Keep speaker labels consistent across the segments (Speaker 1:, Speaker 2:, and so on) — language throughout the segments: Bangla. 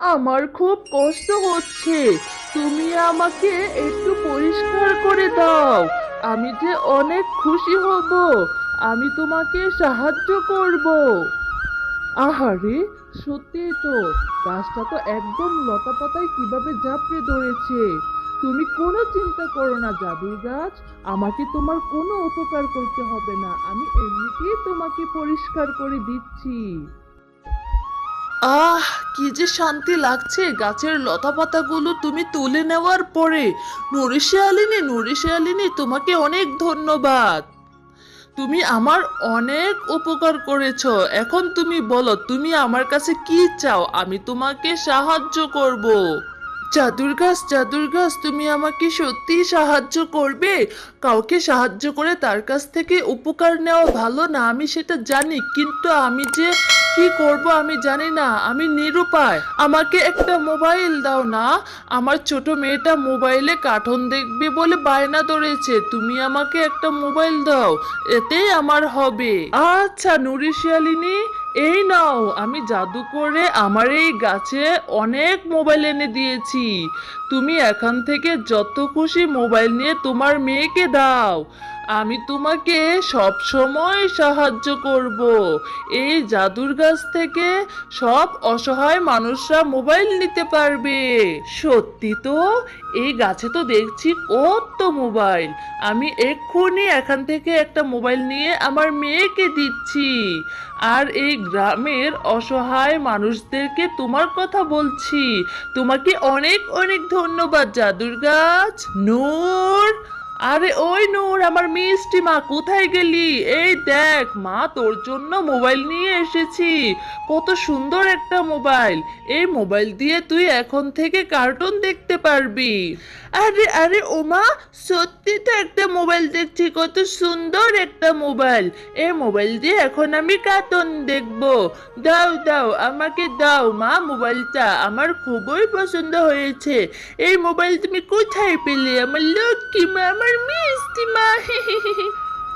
Speaker 1: আমার খুব কষ্ট হচ্ছে। তুমি আমাকে একটু পরিষ্কার করে দাও। আমি যে অনেক খুশি হব, আমি তোমাকে সাহায্য করব। আহারে, সত্যি তো, গাছটা তো একদম লতা পাতায় কীভাবে ঝাপড়ে ধরেছে। তুমি কোনো চিন্তা করো না, জাদুর গাছ, আমাকে তোমার কোনো উপকার করতে হবে না। আমি এমনিতেই তোমাকে পরিষ্কার করে দিচ্ছি। আহ, কি যে শান্তি লাগছে। গাছের লতা পাতাগুলো তুমি তুলে নেওয়ার পরে নুরি শিয়ালিনী নুরি শিয়ালিনী তোমাকে অনেক ধন্যবাদ। তুমি আমার অনেক উপকার করেছ। এখন তুমি বলো, তুমি আমার কাছে কি চাও? আমি তোমাকে সাহায্য করব। জাদুর গাছ জাদুর গাছ, তুমি আমাকে সত্যি সাহায্য করবে। কাউকে সাহায্য করে তার কাছ থেকে উপকার নেওয়া ভালো না, আমি সেটা জানি। কিন্তু আমি যে কি করব আমি জানি না। আমি নিরুপায়। আমাকে একটা মোবাইল দাও না। আমার ছোট মেয়েটা মোবাইলে কার্টুন দেখবে বলে বায়না ধরেছে। তুমি আমাকে একটা মোবাইল দাও। এতেই আমার হবে। আচ্ছা নুরি শিয়ালিনী, এই নাও। আমি জাদু করে আমার এই গাছে অনেক মোবাইল এনে দিয়েছি। তুমি এখান থেকে যত খুশি মোবাইল নিয়ে তোমার মেয়েকে দাও। আমি তোমাকে সব সময় সাহায্য করব। এই জাদুর গাছ থেকে সব অসহায় মানুষরা মোবাইল নিতে পারবে। সত্যি তো, এই গাছে তো দেখছি কত মোবাইল। আমি এক্ষুনি এখান থেকে একটা মোবাইল নিয়ে আমার মেয়েকে দিচ্ছি। আর এই গ্রামের অসহায় মানুষদেরকে তোমার কথা বলছি। তোমাকে অনেক অনেক ধন্যবাদ, জাদুর গাছ। নূর আরে ওই নূর, আমার মিষ্টি মা, কোথায় গেলি? এই দেখ, মা তোর জন্য মোবাইল নিয়ে এসেছি। কত সুন্দর একটা মোবাইল। এই মোবাইল দিয়ে তুই এখন থেকে কার্টুন দেখতে পারবি। আরে আরে ওমা, সত্যি তো একটা মোবাইল দেখছি, কত সুন্দর একটা মোবাইল। এই মোবাইল দিয়ে এখন আমি কার্টুন দেখব। দাও দাও, আমাকে দাও মা মোবাইলটা, আমার খুবই পছন্দ হয়েছে। এই মোবাইল তুমি কোথায় পেলে? আমার লক্ষ্মী মা, আমার মিষ্টি মা।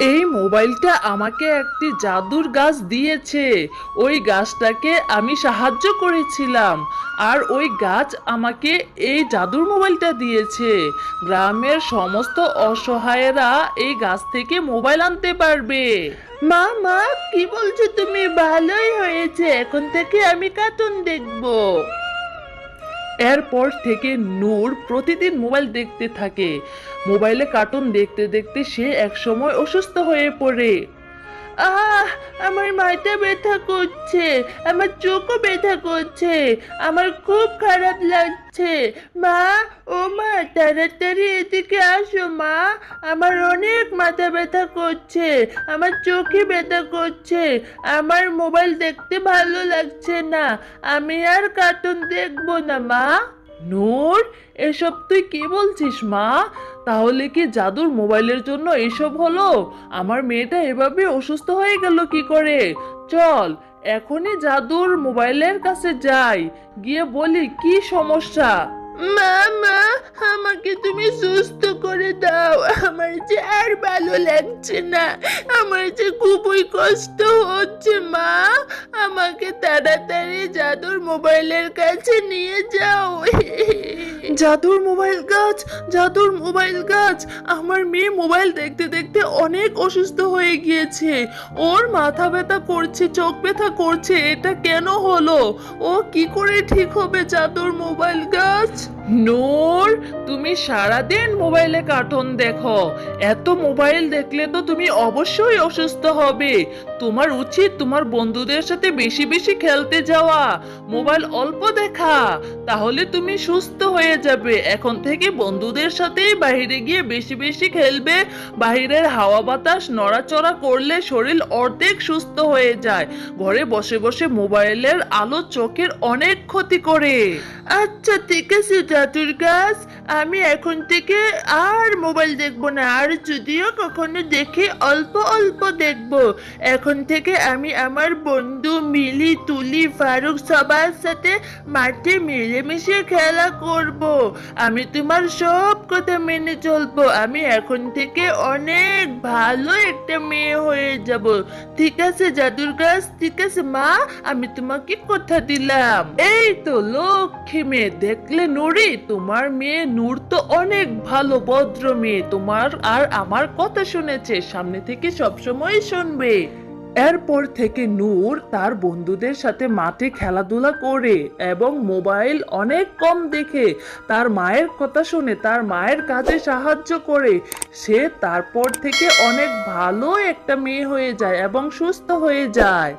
Speaker 1: এই মোবাইলটা আমাকে একটি জাদুর গাছ দিয়েছে। ওই গাছটাকে আমি সাহায্য করেছিলাম। আর ওই গাছ আমাকে এই জাদুর মোবাইলটা দিয়েছে। গ্রামের সমস্ত অসহায়েরা এই গাছ থেকে মোবাইল আনতে পারবে। মা মা, কি বলছো তুমি? ভালোই হয়েছে। এখন থেকে আমি কার্টুন দেখব। এরপর থেকে নূর প্রতিদিন মোবাইল দেখতে থাকে। মোবাইলে কার্টুন দেখতে দেখতে সে একসময় অসুস্থ হয়ে পড়ে। আহ, আমার মাথা ব্যথা করছে, আমার চোখও ব্যথা করছে, আমার খুব খারাপ লাগছে। মা, ও মা, তাড়াতাড়ি এদিকে আসো মা, আমার অনেক মাথা ব্যথা করছে, আমার চোখে ব্যথা করছে, আমার মোবাইল দেখতে ভালো লাগছে না, আমি আর কার্টুন দেখব না মা। নূর, এসব তুই কি বলছিস, মা? তাহলে কি জাদুর মোবাইলের জন্য এসব হলো? আমার মেয়েটা এভাবে অসুস্থ হয়ে গেল কি করে? চল, এখনই জাদুর মোবাইলের কাছে যাই। গিয়ে বলি, কি সমস্যা? মা মা, আমাকে তুমি সুস্থ করে দাও। আমার যে আর ভালো লাগছে না। আমার যে খুবই কষ্ট হচ্ছে, মা। আমাকে তাড়াতাড়ি জাদুর মোবাইলের কাছে নিয়ে যাও। জাদুর মোবাইল গাছ, জাদুর মোবাইল গাছ। আমার মেয়ে মোবাইল দেখতে দেখতে অনেক অসুস্থ হয়ে গিয়েছে। ওর মাথা ব্যথা করছে, চোখ ব্যথা করছে, এটা কেন হলো? ও কি করে ঠিক হবে জাদুর মোবাইল গাছ? নূর, তুমি সারাদিন মোবাইলে কার্টুন দেখো। এত মোবাইল দেখলে তো তুমি অবশ্যই অসুস্থ হবে। তোমার উচিত তোমার বন্ধুদের সাথে বেশি বেশি খেলতে যাওয়া। মোবাইল অল্প দেখা, তাহলে তুমি সুস্থ হয়ে যাবে। এখন থেকে বন্ধুদের সাথেই বাইরে গিয়ে বেশি বেশি খেলবে। বাইরের হাওয়া বাতাস নড়াচড়া করলে শরীর অর্ধেক সুস্থ হয়ে যায়। ঘরে বসে বসে মোবাইলের আলো চোখের অনেক ক্ষতি করে। আচ্ছা ঠিক আছে জাদুর গাছ আমি এখন থেকে আর মোবাইল দেখব না, আর যদিও কখনো দেখি অল্প অল্প দেখব। এখন থেকে আমি আমার বন্ধু মিলি, তুলি, ফারুক সবার সাথে মাঠে মিলেমিশে খেলা করব। আমি তোমার সব কথা মেনে চলবো। আমি এখন থেকে অনেক ভালো একটা মেয়ে হয়ে যাব। ঠিক আছে, জাদুর গাছ ঠিক আছে, মা, আমি তোমাকে কথা দিলাম। এই তো লক্ষ্মী মেয়ে, দেখলে নুরি, তোমার মেয়ে নূর তো অনেক ভালো ভদ্র মেয়ে তোমার, আর আমার কথা শুনেছে, সামনে থেকে সবসময় শুনবে। এরপর থেকে নূর তার বন্ধুদের সাথে মাঠে খেলাধুলা করে এবং মোবাইল অনেক কম দেখে, তার মায়ের কথা শুনে তার মায়ের কাজে সাহায্য করে। সে তারপর থেকে অনেক ভালো একটা মেয়ে হয়ে যায় এবং সুস্থ হয়ে যায়।